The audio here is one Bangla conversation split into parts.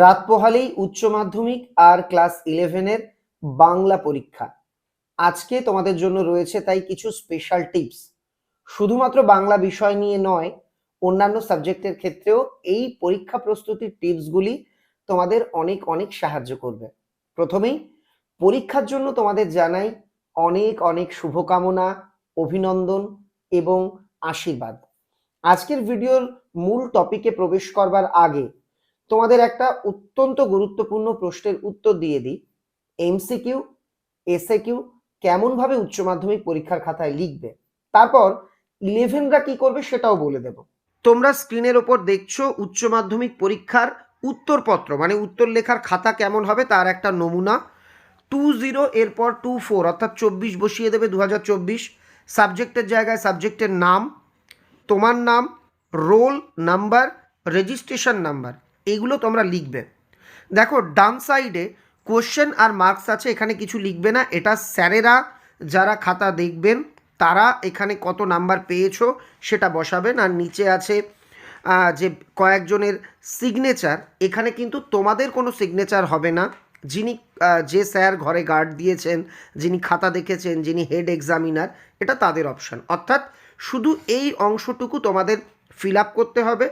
রাত পোহালেই উচ্চ মাধ্যমিক আর ক্লাস ইলেভেনের বাংলা পরীক্ষা। আজকে তোমাদের জন্য রয়েছে তাই কিছু স্পেশাল টিপস শুধুমাত্র বাংলা বিষয় নিয়ে নয়, অন্যান্য সাবজেক্টের ক্ষেত্রেও এই পরীক্ষা প্রস্তুতির টিপসগুলি তোমাদের অনেক অনেক সাহায্য করবে। প্রথমেই, পরীক্ষার জন্য তোমাদের জানাই অনেক অনেক শুভকামনা, অভিনন্দন এবং আশীর্বাদ। আজকের ভিডিওর মূল টপিকে প্রবেশ করবার আগে তোমাদের একটা অত্যন্ত গুরুত্বপূর্ণ প্রশ্নের উত্তর দিয়ে দিই। এমসিকিউ এসএ কিউ কেমনভাবে উচ্চ মাধ্যমিক পরীক্ষার খাতায় লিখবে? তারপর ইলেভেনরা কি করবে সেটাও বলে দেব। তোমরা স্ক্রিনের ওপর দেখছ উচ্চ মাধ্যমিক পরীক্ষার উত্তরপত্র মানে উত্তর লেখার খাতা কেমন হবে তার একটা নমুনা। টু জিরো, এরপর টু ফোর, অর্থাৎ চব্বিশ বসিয়ে দেবে দু হাজার চব্বিশ। সাবজেক্টের জায়গায় সাবজেক্টের নাম, তোমার নাম, রোল নাম্বার, রেজিস্ট্রেশন নাম্বার। এগুলো তোমরা লিখবে। দেখো, ডান সাইডে কোশ্চেন আর মার্কস আছে, এখানে কিছু লিখবে না। এটা স্যারেরা যারা খাতা দেখবেন, তারা এখানে কত নাম্বার পেয়েছ সেটা বসাবেন। আর নিচে আছে যে কয়েকজনের সিগনেচার এখানে কিন্তু তোমাদের কোনো সিগনেচার হবে না। যিনি যে স্যার ঘরে গার্ড দিয়েছেন, যিনি খাতা দেখেছেন, যিনি হেড এক্সামিনার এটা তাদের অপশান অর্থাৎ শুধু এই অংশটুকু তোমাদের ফিল আপ করতে হবে।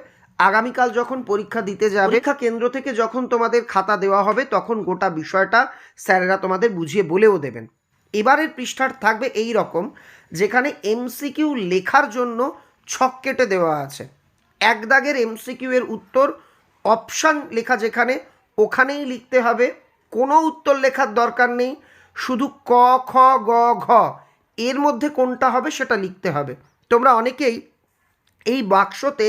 আগামীকাল যখন পরীক্ষা দিতে যাবে পরীক্ষা কেন্দ্র থেকে যখন তোমাদের খাতা দেওয়া হবে তখন গোটা বিষয়টা স্যারেরা তোমাদের বুঝিয়ে বলেও দেবেন। এবারের পৃষ্ঠার থাকবে এই রকম যেখানে এমসিকিউ লেখার জন্য ছক কেটে দেওয়া আছে। এক দাগের এমসিকিউ এর উত্তর অপশান লেখা যেখানে ওখানেই লিখতে হবে। কোনো উত্তর লেখার দরকার নেই শুধু ক খ গ ঘ এর মধ্যে কোনটা হবে সেটা লিখতে হবে। তোমরা অনেকেই এই বাক্সতে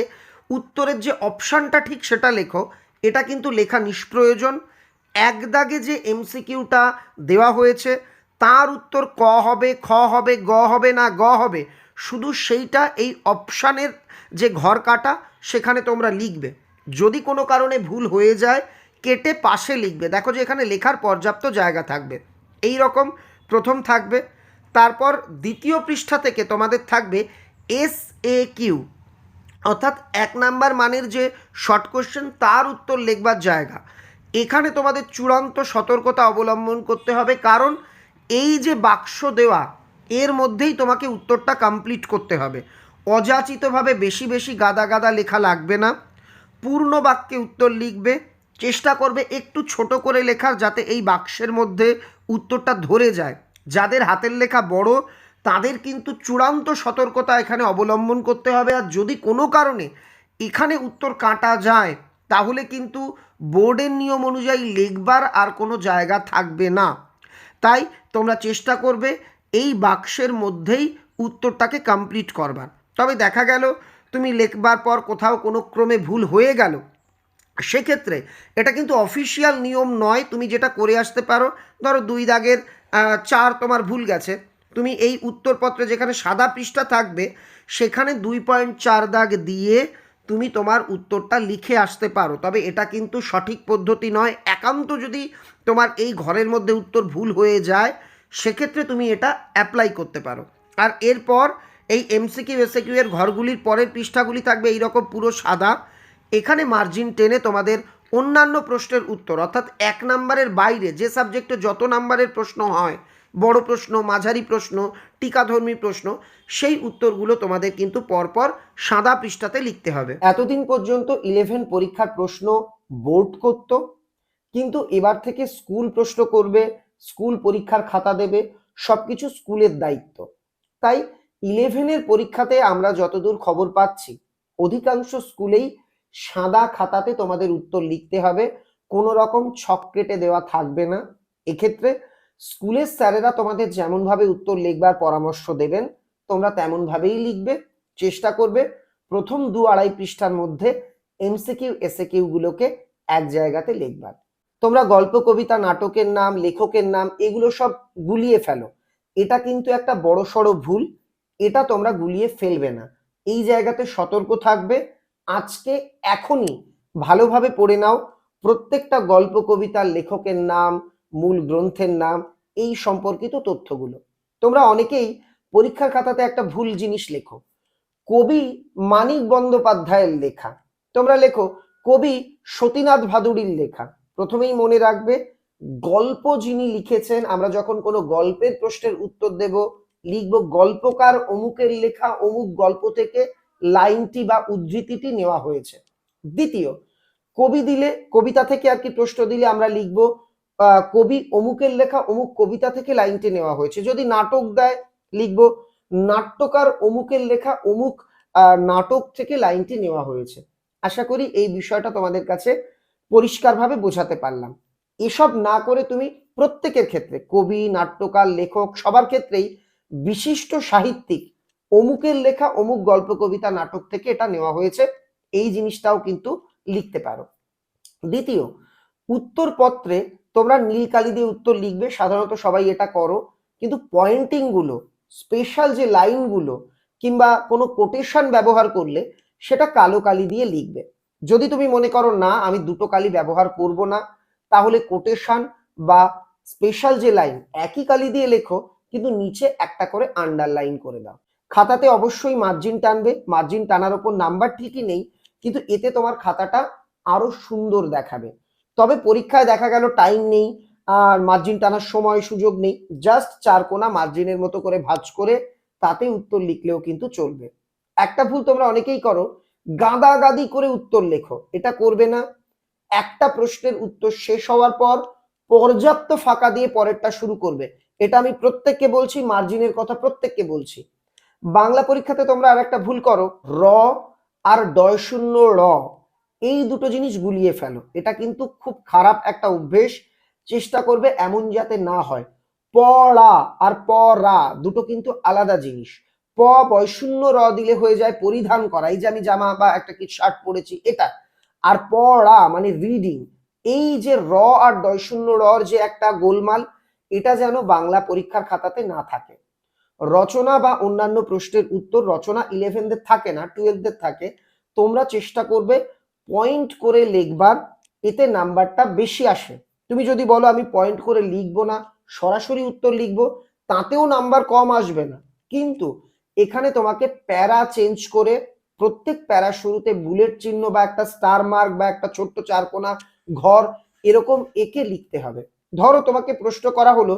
উত্তরের যে অপশানটা ঠিক সেটা লেখো। এটা কিন্তু লেখা নিষ্প্রয়োজন। এক দাগে যে এমসিকিউটা দেওয়া হয়েছে, তার উত্তর ক হবে, খ হবে, গ হবে না গ হবে, শুধু সেইটা এই অপশানের যে ঘর কাটা, সেখানে তোমরা লিখবে। যদি কোনো কারণে ভুল হয়ে যায়, কেটে পাশে লিখবে। দেখো যে এখানে লেখার পর্যাপ্ত জায়গা থাকবে। এই রকম প্রথম থাকবে। তারপর দ্বিতীয় পৃষ্ঠা থেকে তোমাদের থাকবে এস এ কিউ। অর্থাৎ এক নাম্বার মানের যে শর্ট কোশ্চেন তার উত্তর লিখবার জায়গা। এখানে তোমাদের চূড়ান্ত সতর্কতা অবলম্বন করতে হবে, কারণ এই যে বাক্স দেওয়া, এর মধ্যেই তোমাকে উত্তরটা কমপ্লিট করতে হবে। অযাচিতভাবে বেশি বেশি গাদা গাদা লেখা লাগবে না, পূর্ণ বাক্যে উত্তর লিখবে, চেষ্টা করবে একটু ছোট করে লেখার যাতে এই বাক্সের মধ্যে উত্তরটা ধরে যায়। যাদের হাতের লেখা বড় তাদের কিন্তু চূড়ান্ত সতর্কতা এখানে অবলম্বন করতে হবে। আর যদি কোনো কারণে এখানে উত্তর কাটা যায়, তাহলে কিন্তু বোর্ডের নিয়ম অনুযায়ী লিখবার আর কোনো জায়গা থাকবে না। তাই তোমরা চেষ্টা করবে এই বাক্সের মধ্যেই উত্তরটাকে কমপ্লিট করবার। তবে দেখা গেল, তুমি লেখবার পর কোথাও কোনো ক্রমে ভুল হয়ে গেল। সেক্ষেত্রে এটা কিন্তু অফিসিয়াল নিয়ম নয়, তুমি যেটা করে আসতে পারো। ধরো দুই দাগের চার তোমার ভুল গেছে। তুমি এই উত্তরপত্রে যেখানে সাদা পৃষ্ঠা থাকবে, সেখানে দুই পয়েন্ট চার দাগ দিয়ে তুমি তোমার উত্তরটা লিখে আসতে পারো। তবে এটা কিন্তু সঠিক পদ্ধতি নয়। একান্ত যদি তোমার এই ঘরের মধ্যে উত্তর ভুল হয়ে যায়, সেক্ষেত্রে তুমি এটা অ্যাপ্লাই করতে পারো। আর এরপর এই এমসিকিউ এসএকিউ এর ঘরগুলির পরের পৃষ্ঠাগুলি থাকবে এইরকম পুরো সাদা। এখানে মার্জিন টেনে তোমাদের অন্যান্য প্রশ্নের উত্তর, অর্থাৎ এক নাম্বারের বাইরে যে সাবজেক্টে যত নাম্বারের প্রশ্ন হয় বড় প্রশ্ন, মাঝারি প্রশ্ন, টিকাধর্মী প্রশ্ন, সেই উত্তরগুলো তোমাদের কিন্তু পরপর সাদা পৃষ্ঠাতে লিখতে হবে। এতদিন পর্যন্ত ইলেভেন পরীক্ষার প্রশ্ন বোর্ড করত, কিন্তু এবার থেকে স্কুল প্রশ্ন করবে, স্কুল পরীক্ষার খাতা দেবে, সবকিছু স্কুলের দায়িত্ব। তাই ইলেভেনের পরীক্ষাতে আমরা যতদূর খবর পাচ্ছি, অধিকাংশ স্কুলেই সাদা খাতাতে তোমাদের উত্তর লিখতে হবে কোনো রকম ছক কেটে দেওয়া থাকবে না। এক্ষেত্রে স্কুলের স্যারেরা তোমাদের যেমনভাবে উত্তর লিখবার পরামর্শ দেবেন, তোমরা তেমন ভাবেই লিখবে, চেষ্টা করবে। প্রথম দু আড়াই পৃষ্ঠার মধ্যে এমসিকিউ এসএকিউ গুলোকে এক জায়গাতে লিখবার। তোমরা গল্প, কবিতা, নাটকের নাম, লেখকের নাম এগুলো সব গুলিয়ে ফেলো। এটা কিন্তু একটা বড় সড়ো ভুল, এটা তোমরা গুলিয়ে ফেলবে না। এই জায়গাতে সতর্ক থাকবে। আজকে এখনই ভালোভাবে পড়ে নাও। প্রত্যেকটা গল্প কবিতার লেখকের নাম মূল গ্রন্থের নাম, এই সম্পর্কিত তথ্যগুলো। তোমরা অনেকেই পরীক্ষার খাতাতে একটা ভুল জিনিস লেখো। কবি মানিক বন্দ্যোপাধ্যায়ের লেখা। তোমরা লেখো, কবি সতীনাথ ভাদুড়ির লেখা। প্রথমেই মনে রাখবে, গল্প যিনি লিখেছেন, আমরা যখন কোনো গল্পের প্রশ্নের উত্তর দেব, লিখব, গল্পকার অমুকের লেখা, অমুক গল্প থেকে লাইনটি বা উদ্ধৃতিটি নেওয়া হয়েছে। দ্বিতীয়, কবি দিলে, কবিতা থেকে আর কি প্রশ্ন দিলে আমরা লিখব কবি অমুকের লেখা অমুক কবিতা থেকে লাইনটি নেওয়া হয়েছে। যদি নাটক দেয়, লিখব, নাট্যকার অমুকের লেখা অমুক নাটক থেকে লাইনটি নেওয়া হয়েছে। আশা করি এই বিষয়টা তোমাদের কাছে পরিষ্কারভাবে বোঝাতে পারলাম। এসব না করে তুমি প্রত্যেকের ক্ষেত্রে, কবি, নাট্যকার, লেখক, সবার ক্ষেত্রেই বিশিষ্ট সাহিত্যিক, অমুকের লেখা অমুক গল্প, কবিতা, নাটক থেকে এটা নেওয়া হয়েছে, এই জিনিসটাও কিন্তু লিখতে পারো। দ্বিতীয় উত্তর পত্রে তোমরা নীল কালি দিয়ে উত্তর লিখবে, সাধারণত সবাই এটা করো। কিন্তু পয়েন্টিংগুলো স্পেশাল যে লাইনগুলো কিংবা কোনো কোটেশন ব্যবহার করলে সেটা কালো কালি দিয়ে লিখবে। যদি তুমি মনে করো, না, আমি দুটো কালি ব্যবহার করব না, তাহলে কোটেশন বা স্পেশাল যে লাইন একই কালি দিয়ে লেখো, কিন্তু নিচে একটা করে আন্ডারলাইন করে দাও। খাতাতে অবশ্যই মার্জিন টানবে মার্জিন টানার ওপর নাম্বার ঠিকই নেই, কিন্তু এতে তোমার খাতাটা আরও সুন্দর দেখাবে। তবে পরীক্ষায় দেখা গেল টাইম নেই, আর মার্জিন টানার সময় সুযোগ নেই। জাস্ট চার কোনা মার্জিনের মতো করে ভাঁজ করে তাতে উত্তর লিখলেও কিন্তু চলবে। একটা ভুল তোমরা অনেকেই করো গাদা গাদি করে উত্তর লেখো, এটা করবে না। একটা প্রশ্নের উত্তর শেষ হওয়ার পর পর্যাপ্ত ফাঁকা দিয়ে পরেরটা শুরু করবে। এটা আমি প্রত্যেককে বলছি মার্জিনের কথা প্রত্যেককে বলছি। বাংলা পরীক্ষাতে তোমরা আর একটা ভুল করো, র আর ডয় শূন্য র। এই দুটো জিনিস গুলিয়ে ফেলো। এটা কিন্তু খুব খারাপ একটা অভ্যেস। চেষ্টা করবে এমন যাতে না হয়। পড়া আর পরা দুটো কিন্তু আলাদা জিনিস। প বয়শূন্য র দিলে হয়ে যায় পরিধান করা। এই যে আমি জামা বা একটা কি শার্ট পরেছি, এটা। আর পড়া মানে রিডিং এই যে র আর দয়শূন্য রর যে একটা গোলমাল, এটা যেন বাংলা পরীক্ষার খাতাতে না থাকে। রচনা বা অন্যান্য প্রশ্নের উত্তর রচনা ইলেভেনদের থাকে না টুয়েলভদের থাকে। তোমরা চেষ্টা করবে পয়েন্ট করে লিখবার এতে নাম্বারটা বেশি আসে। তুমি যদি বলো আমি পয়েন্ট করে লিখব না, সরাসরি উত্তর লিখব, তাতেও নাম্বার কম আসবে না। কিন্তু এখানে তোমাকে প্যারা চেঞ্জ করে প্রত্যেক প্যারা শুরুতে বুলেট চিহ্ন বা একটা স্টার মার্ক বা একটা ছোট্ট চারকোনা ঘর এরকম একে লিখতে হবে। ধরো তোমাকে প্রশ্ন করা হলো,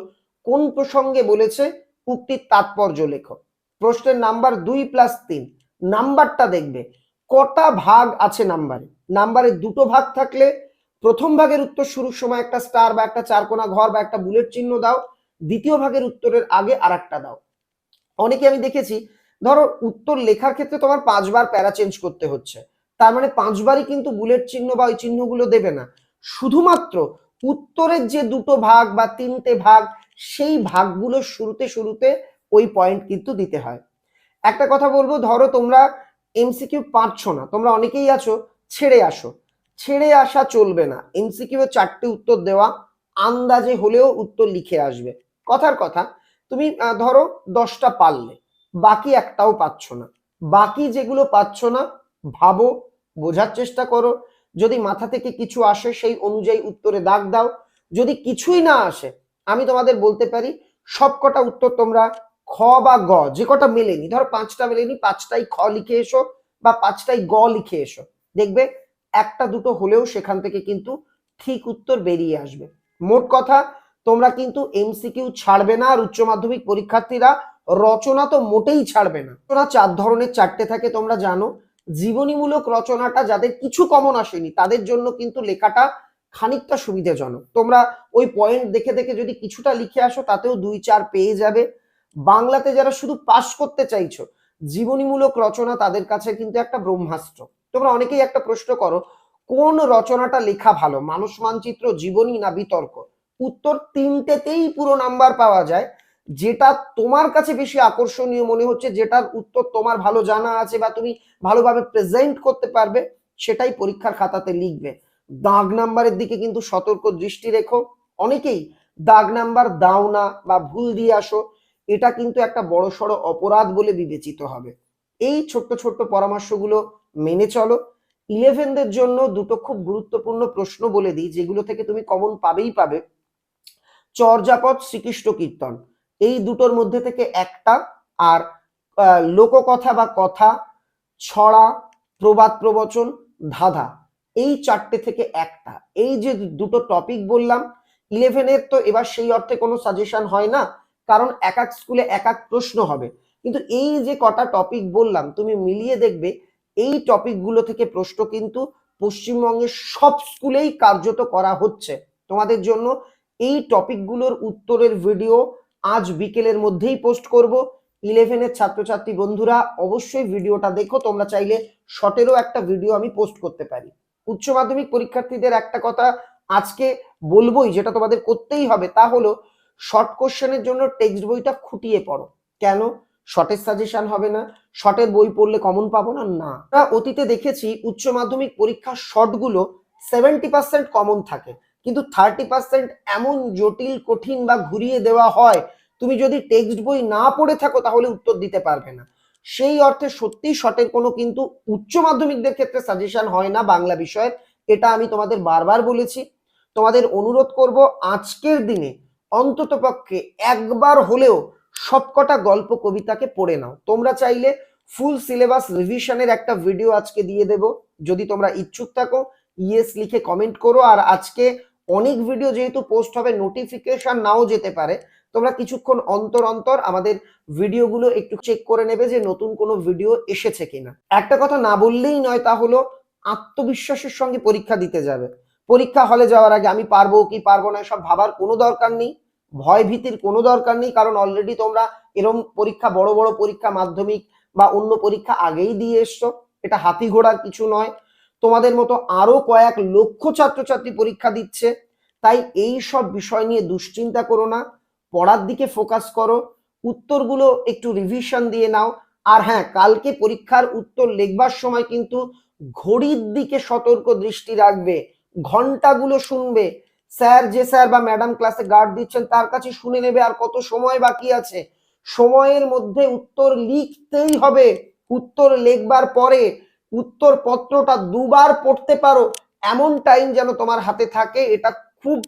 কোন প্রসঙ্গে বলেছে উক্তির তাৎপর্য লেখো প্রশ্নের নাম্বার দুই প্লাস তিন। নাম্বারটা দেখবে। কটা ভাগ আছে নাম্বারে নাম্বারে দুটো ভাগ থাকলে প্রথম ভাগের উত্তর শুরুর সময় একটা স্টার বা একটা চারকোনা ঘর বা একটা বুলেট চিহ্ন দাও, দ্বিতীয় ভাগের উত্তরের আগে আর একটা দাও। অনেকে আমি দেখেছি, ধরো উত্তর লেখার ক্ষেত্রে তোমার পাঁচবার প্যারা চেঞ্জ করতে হচ্ছে। তার মানে পাঁচবারই কিন্তু বুলেট চিহ্ন বা ওই চিহ্নগুলো দেবে না। শুধুমাত্র উত্তরের যে দুটো ভাগ বা তিনটে ভাগ, সেই ভাগগুলো শুরুতে শুরুতে ওই পয়েন্ট কিন্তু দিতে হয়। একটা কথা বলব, ধরো তোমরা এমসিকিউ পারছ না। তোমরা অনেকেই আছো, ছেড়ে আসো। ছেড়ে আসা চলবে না। এমসিকিউ চারটে উত্তর দেওয়া, আন্দাজে হলেও উত্তর লিখে আসবে। কথার কথা, তুমি ধরো দশটা পারলে, বাকি একটাও পাচ্ছ না। বাকি যেগুলো পাচ্ছ না, ভাবো, বোঝার চেষ্টা করো। যদি মাথা থেকে কিছু আসে, সেই অনুযায়ী উত্তরে দাগ দাও। যদি কিছুই না আসে, আমি তোমাদের বলতে পারি, সবকটা উত্তর তোমরা খ বা গ, যে কটা মেলেনি, ধরো পাঁচটা মেলেনি, পাঁচটাই খ লিখে এসো বা পাঁচটাই গ লিখে এসো। দেখবে একটা দুটো হলেও সেখান থেকে কিন্তু ঠিক উত্তর বেরিয়ে আসবে। মোট কথা, তোমরা কিন্তু এমসিকিউ ছাড়বে না আর উচ্চ মাধ্যমিক পরীক্ষার্থীরা রচনা তো মোটেই ছাড়বে না। রচনা চার ধরনের, চারটে থাকে তোমরা জানো। জীবনীমূলক রচনাটা যাদের কিছু কমন আসেনি, তাদের জন্য কিন্তু লেখাটা খানিকটা সুবিধাজনক। তোমরা ওই পয়েন্ট দেখে দেখে যদি কিছুটা লিখে আসো, তাতেও দুই চার পেয়ে যাবে। বাংলাতে যারা শুধু পাশ করতে চাইছো, জীবনীমূলক রচনা তাদের কাছে কিন্তু একটা ব্রহ্মাস্ত্র। তোমরা অনেকেই একটা প্রশ্ন করো, কোন রচনাটা লেখা ভালো? মানুষ মানচিত্র, জীবনী না বিতর্ক? উত্তর তিনটেতেই পুরো নাম্বার পাওয়া যায়। যেটা তোমার কাছে বেশি আকর্ষণীয় মনে হচ্ছে, যেটার উত্তর তোমার ভালো জানা আছে বা তুমি ভালোভাবে প্রেজেন্ট করতে পারবে, সেটাই পরীক্ষার খাতাতে লিখবে। দাগ নাম্বারের দিকে কিন্তু সতর্ক দৃষ্টি রেখো। অনেকেই দাগ নাম্বার দাও না বা ভুল দিয়ে আসো। এটা কিন্তু একটা বড় সড়ো অপরাধ বলে বিবেচিত হবে। এই ছোট্ট ছোট্ট পরামর্শগুলো মেনে চলো। ইলেভেনদের জন্য দুটো খুব গুরুত্বপূর্ণ প্রশ্ন বলে দিই, যেগুলো থেকে তুমি কমন পাবেই পাবে। চর্যাপদ শ্রীকৃষ্ণ কীর্তন। এই দুটোর মধ্যে থেকে একটা আর লোককথা বা কথা, ছড়া, প্রবাদ প্রবচন, ধাঁধা, এই চারটে থেকে একটা। এই যে দুটো টপিক বললাম ইলেভেনের তো এবার সেই অর্থে কোনো সাজেশন হয় না। কারণ এক এক স্কুলে এক এক প্রশ্ন হবে। কিন্তু এই যে কটা টপিক বললাম, তুমি মিলিয়ে দেখবে, এই টপিকগুলো থেকে প্রশ্ন কিন্তু পশ্চিমবঙ্গের সব স্কুলেই কার্যত করা হচ্ছে। তোমাদের জন্য এই টপিকগুলোর উত্তরের ভিডিও আজ বিকেলের মধ্যেই পোস্ট করব। ইলেভেনের ছাত্রছাত্রী বন্ধুরা, অবশ্যই ভিডিওটা দেখো, তোমরা চাইলে শর্টেরও একটা ভিডিও আমি পোস্ট করতে পারি। উচ্চ মাধ্যমিক পরীক্ষার্থীদের একটা কথা আজকে বলবোই, যেটা তোমাদের করতেই হবে, তা হলো শর্ট কোশ্চেনের জন্য টেক্সট বইটা খুঁটিয়ে পড়ো। কেন? শর্টের সাজেশন হবে না। শর্টের বই পড়লে কমন পাবো না? না। অতীতে দেখেছি উচ্চ মাধ্যমিক পরীক্ষার শর্টগুলো সেভেন্টি পার্সেন্ট কমন থাকে। কিন্তু থার্টি পার্সেন্ট এমন জটিল, কঠিন বা ঘুরিয়ে দেওয়া হয়, তুমি যদি টেক্সট বই না পড়ে থাকো তাহলে উত্তর দিতে পারবে না। সেই অর্থে সত্যি শর্টের কোনো কিন্তু উচ্চ মাধ্যমিকদের ক্ষেত্রে সাজেশন হয় না বাংলা বিষয়ের। এটা আমি তোমাদের বারবার বলেছি। তোমাদের অনুরোধ করব আজকের দিনে অন্তত পক্ষে একবার হলেও সবকটা গল্প কবিতাকে পড়ে নাও। তোমরা চাইলে ফুল সিলেবাস রিভিশনের একটা ভিডিও আজকে দিয়ে দেব। যদি তোমরা ইচ্ছুক থাকো ইয়েস লিখে কমেন্ট করো। আর আজকে অনেক ভিডিও যেহেতু পোস্ট হবে নোটিফিকেশন নাও যেতে পারে। তোমরা কিছুক্ষণ অন্তর অন্তর আমাদের ভিডিওগুলো একটু চেক করে নেবে যে নতুন কোনো ভিডিও এসেছে কিনা। একটা কথা না বললেই নয়, তা হলো আত্মবিশ্বাসের সঙ্গে পরীক্ষা দিতে যাবে। পরীক্ষা হলে যাওয়ার আগে আমি পারব কি পারব না সব ভাবার কোনো দরকার নেই। ভয় ভীতির কোনো দরকার নেই, কারণ অলরেডি তোমরা এরম পরীক্ষা, বড় বড় পরীক্ষা, মাধ্যমিক বা অন্য পরীক্ষা আগেই দিয়ে এসছো। এটা হাতি ঘোড়ার কিছু নয়। তোমাদের মতো আরও কয়েক লক্ষ ছাত্রছাত্রী পরীক্ষা দিচ্ছে। তাই এই সব বিষয় নিয়ে দুশ্চিন্তা করো না। পড়ার দিকে ফোকাস করো। উত্তরগুলো একটু রিভিশন দিয়ে নাও। আর হ্যাঁ কালকে পরীক্ষার উত্তর লিখবার সময় কিন্তু ঘড়ির দিকে সতর্ক দৃষ্টি রাখবে। ঘন্টাগুলো শুনবে। স্যার, যে স্যার বা ম্যাডাম ক্লাসে গার্ড দিচ্ছেন, তার কাছে শুনে নেবে আর কত সময় বাকি আছে। সময়ের মধ্যে উত্তর লিখতেই হবে। উত্তর লিখবার পরে উত্তর পত্রটা দুবার পড়তে পারো। এমন টাইম যেন তোমার হাতে থাকে। এটা খুব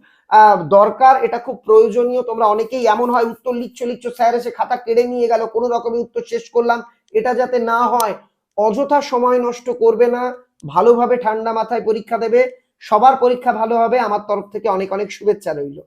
দরকার, এটা খুব প্রয়োজনীয়। তোমরা অনেকেই এমন হয়, উত্তর লিখছো লিখছো, স্যার এসে খাতা কেড়ে নিয়ে গেল, কোনো রকমের উত্তর শেষ করলাম। এটা যাতে না হয়, অযথা সময় নষ্ট করবে না। ভালোভাবে ঠান্ডা মাথায় পরীক্ষা দেবে। সবার পরীক্ষা ভালো হবে। আমার তরফ থেকে অনেক অনেক শুভেচ্ছা রইল।